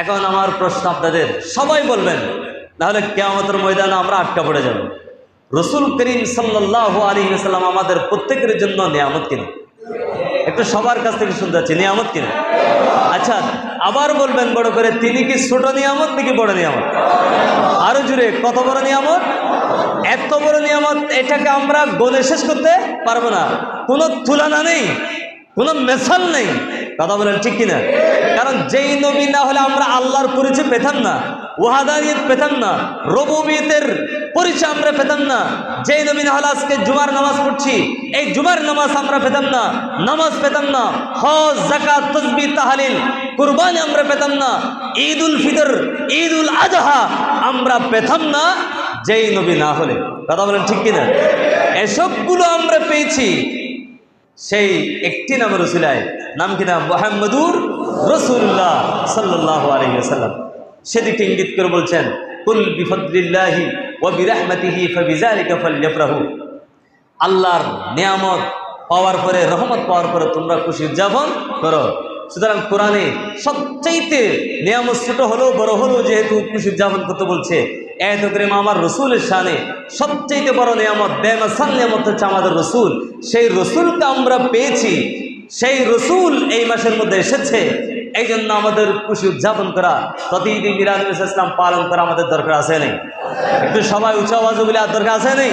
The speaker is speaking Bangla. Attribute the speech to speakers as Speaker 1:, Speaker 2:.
Speaker 1: এখন আমার প্রশ্ন আপনাদের, সবাই বলবেন, নাহলে কেয়ামতের ময়দানে আমরা আটকা পড়ে যাব। রসুল করিম সাল্লাহ আলী সাল্লাম আমাদের প্রত্যেকের জন্য নিয়ামত কিনা? একটু সবার কাছ থেকে শুনতে যাচ্ছি নিয়ামত কিনা? আচ্ছা আবার বলবেন বড় করে, তিনি কি ছোট নিয়ামত নাকি বড় নিয়ামত? আরও জুড়ে কত বড় নিয়ামত? এত বড় নিয়ামত, এটাকে আমরা গনে শেষ করতে পারব না। কোনো তুলনা নেই, কোনো মেশাল নেই। কথা বলেন, ঠিক কিনা? কারণ যেই নবী না হলে আমরা আল্লাহর পরিচয় পেতাম না ওয়াহাদানিয়ত পেতাম না, রবুবিয়তের পরিচয় আমরা পেতাম না। যেই নবী না হলে আজকে জুমার নামাজ পড়ছি, এই জুমার নামাজ আমরা পেতাম না, নামাজ পেতাম না, হজ জাকাত তসবি তাহালিল, কুরবানি আমরা পেতাম না ঈদ উল ফিতর ঈদ উল আজহা আমরা পেতাম না যেই নবী না হলে। কথা বলেন, ঠিক কিনা? এসবগুলো আমরা পেয়েছি। সেই একটি নাম রসুলায় নাম কি নাম মোহাম্মদুর রসুল্লাহ সাল্লাহ আলহিসাল্লাম সেদিকে ইঙ্গিত করে বলছেন, কুল বিফদ্দিল্লাহি ও বিরাহমাতিহি ফাবিজালিকা ফাল্যাফরাহু। আল্লাহর নিয়ামত পাওয়ার পরে, রহমত পাওয়ার পরে তোমরা খুশি উদযাপন করো। সুতরাং কোরআনে সবচাইতে নিয়ামত ছোট হলেও বড় হলেও যেহেতু খুশি উদযাপন করতে বলছে এত আমার রসুলের শানে। সবচেয়ে বড় নিয়ামত বেমাসান নিয়ামত হচ্ছে আমাদের রসুল। সেই রসুলকে আমরা পেয়েছি। সেই রসুল এই মাসের মধ্যে এসেছে। এই জন্য আমাদের খুশি উদযাপন করা, প্রতিদিন মিরাদ ইসলাম পালন করা আমাদের দরকার আছে নেই? একটু সবাই উচ্চ আওয়াজ বলে, আর দরকার আছে নেই?